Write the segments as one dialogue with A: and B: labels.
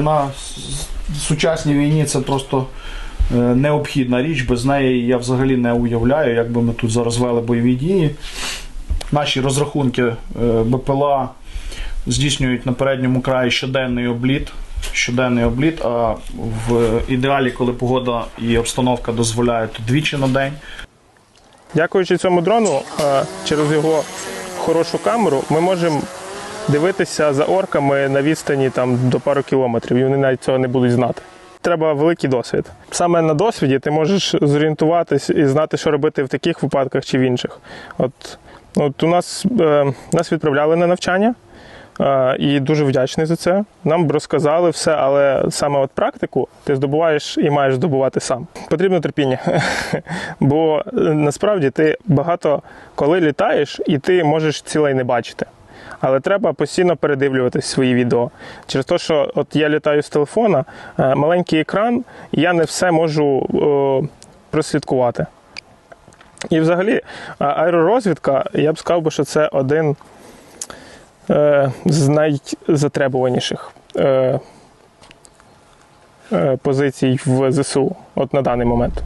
A: На сучасній війні це просто е, необхідна річ. Без неї я взагалі не уявляю, як би ми тут зараз вели бойові дії. Наші розрахунки е, БПЛА здійснюють на передньому краї щоденний обліт. Щоденний обліт, а в ідеалі, коли погода і обстановка дозволяють, то двічі на день.
B: Дякуючи цьому дрону, е, через його хорошу камеру, ми можемо дивитися за орками на відстані там, до пару кілометрів, і вони навіть цього не будуть знати. Треба великий досвід. Саме на досвіді ти можеш зорієнтуватись і знати, що робити в таких випадках чи в інших. От, от у нас, е, нас відправляли на навчання. е, І дуже вдячний за це. Нам розказали все, але саме от практику ти здобуваєш і маєш здобувати сам. Потрібно терпіння. Бо е, насправді ти багато коли літаєш, і ти можеш цілей не бачити. Але треба постійно передивлюватись свої відео. Через те, що от я літаю з телефона, е, маленький екран, і я не все можу е, прослідкувати. І взагалі, е, аеророзвідка, я б сказав, що це один е, з найзатребуваніших е, е, позицій в ЗСУ от на даний момент.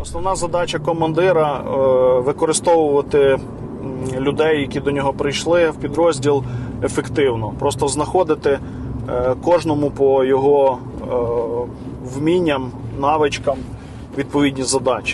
A: Основна задача командира використовувати людей, які до нього прийшли в підрозділ ефективно. Просто знаходити е, кожному по його е, вмінням, навичкам відповідні задачі.